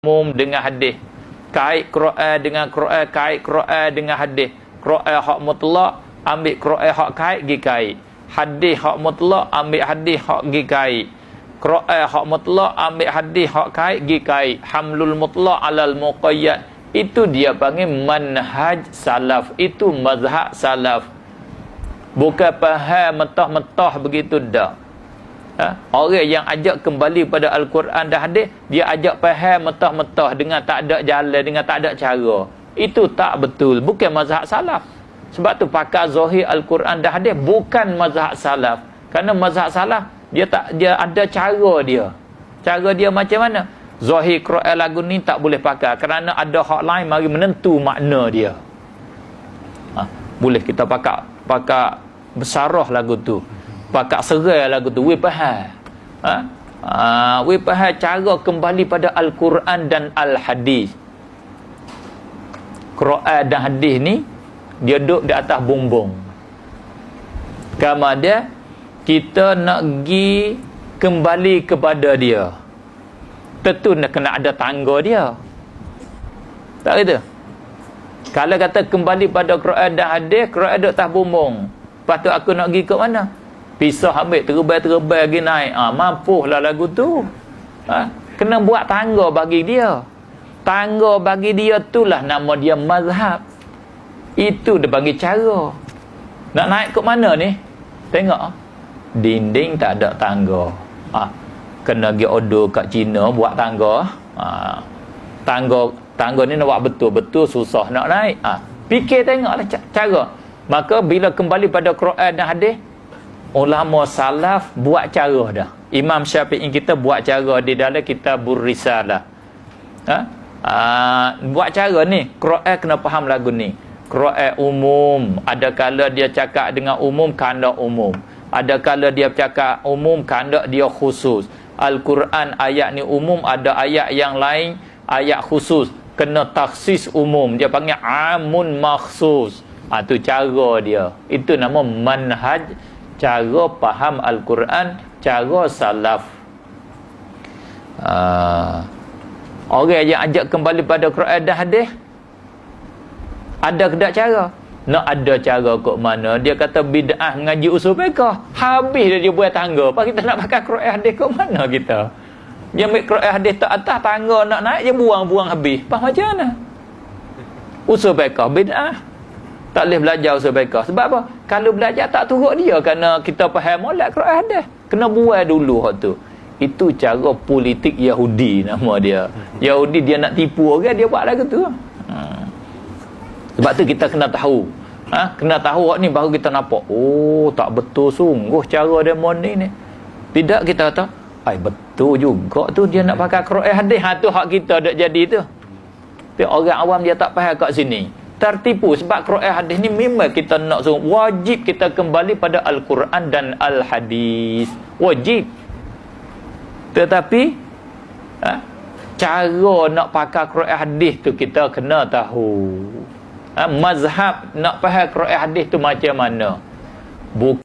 umum dengan hadis. Kait Quran dengan Quran kait Quran dengan hadis. Quran hak mutlak ambil Quran hak kait gi kait. Hadis hak mutlak ambil hadis hak gi kait. Quran hak mutlak ambil hadis hak kait gi kait. Hamlul mutlak alal muqayyad. Itu dia panggil manhaj salaf. Itu mazhab salaf. Bukan faham mentah-mentah begitu dah ha? orang yang ajak kembali pada Al-Quran dan hadis dia ajak faham metah-metah dengan tak ada jalan dengan tak ada cara. Itu tak betul. Bukan mazhab salaf. Sebab tu pakar zahir Al-Quran dan hadis bukan mazhab salaf. Kerana mazhab salaf dia tak dia ada cara dia. Cara dia macam mana? Zahir Quran lagu ni tak boleh pakai kerana ada hak lain mari menentu makna dia. Ha? boleh kita pakai pakai besarah lagu tu pakak serai lagu tu we faham ha? Uh, we faham cara kembali pada al-Quran dan al-hadis. Quran dan hadis ni dia duduk di atas bumbung. Kama dia kita nak pergi kembali kepada dia. Tentu nak kena ada tangga dia. Tak gitu? Kalau kata kembali pada Quran dan hadis Quran duduk atas bumbung. Lepas tu aku nak pergi ke mana pisah ambil terbai-terbai lagi naik. Ha, mampuhlah lagu tu. Ha, kena buat tangga bagi dia. Tangga bagi dia itulah nama dia mazhab. Itu dia bagi cara. Nak naik ke mana ni? Tengok. Dinding tak ada tangga. Ha, kena pergi order kat Cina buat tangga. Ha, tangga tangga ni nak buat betul-betul susah nak naik. Ha, fikir tengoklah cara. Maka bila kembali pada Quran dan hadis ulama salaf buat cara dah. Imam Syafi'i kita buat cara di dalam kita Risalah. Ha? Uh, buat cara ni Quran kena faham lagu ni. Quran umum. Ada kala dia cakap dengan umum kanda umum. Ada kala dia cakap umum kanda dia khusus. Al-Quran ayat ni umum ada ayat yang lain ayat khusus. Kena taksis umum. Dia panggil amun makhsus ha, tu cara dia. Itu nama manhaj cara faham Al-Quran cara salaf. Uh, orang yang ajak kembali pada Quran dan hadis? Ada ke tak cara? Nak ada cara kok mana? Dia kata bid'ah ngaji usul fiqh habis dia, dia buat tangga. Apa kita nak pakai Quran hadis kok mana kita? Dia ambil Quran hadis tak atas tangga nak naik dia buang-buang habis. Apa macam mana? Usul fiqh bid'ah tak boleh belajar usul baikah. Sebab apa? Kalau belajar tak turut dia kerana kita faham molek Quran ada. Kena buat dulu hak tu. Itu cara politik Yahudi nama dia. Yahudi dia nak tipu orang dia buat lagu tu. Hmm. Sebab tu kita kena tahu. Ha? Kena tahu hak ni baru kita nampak. Oh, tak betul sungguh cara demo ni ni. Tidak kita kata, ai betul juga tu dia nak pakai Quran hadis. Ha tu hak kita dak jadi tu. Tapi orang awam dia tak faham kat sini tertipu sebab Quran hadis ni memang kita nak suruh wajib kita kembali pada Al-Quran dan Al-Hadis. Wajib. Tetapi ha, cara nak pakai Quran hadis tu kita kena tahu. Ha, mazhab nak faham Quran hadis tu macam mana? Bukan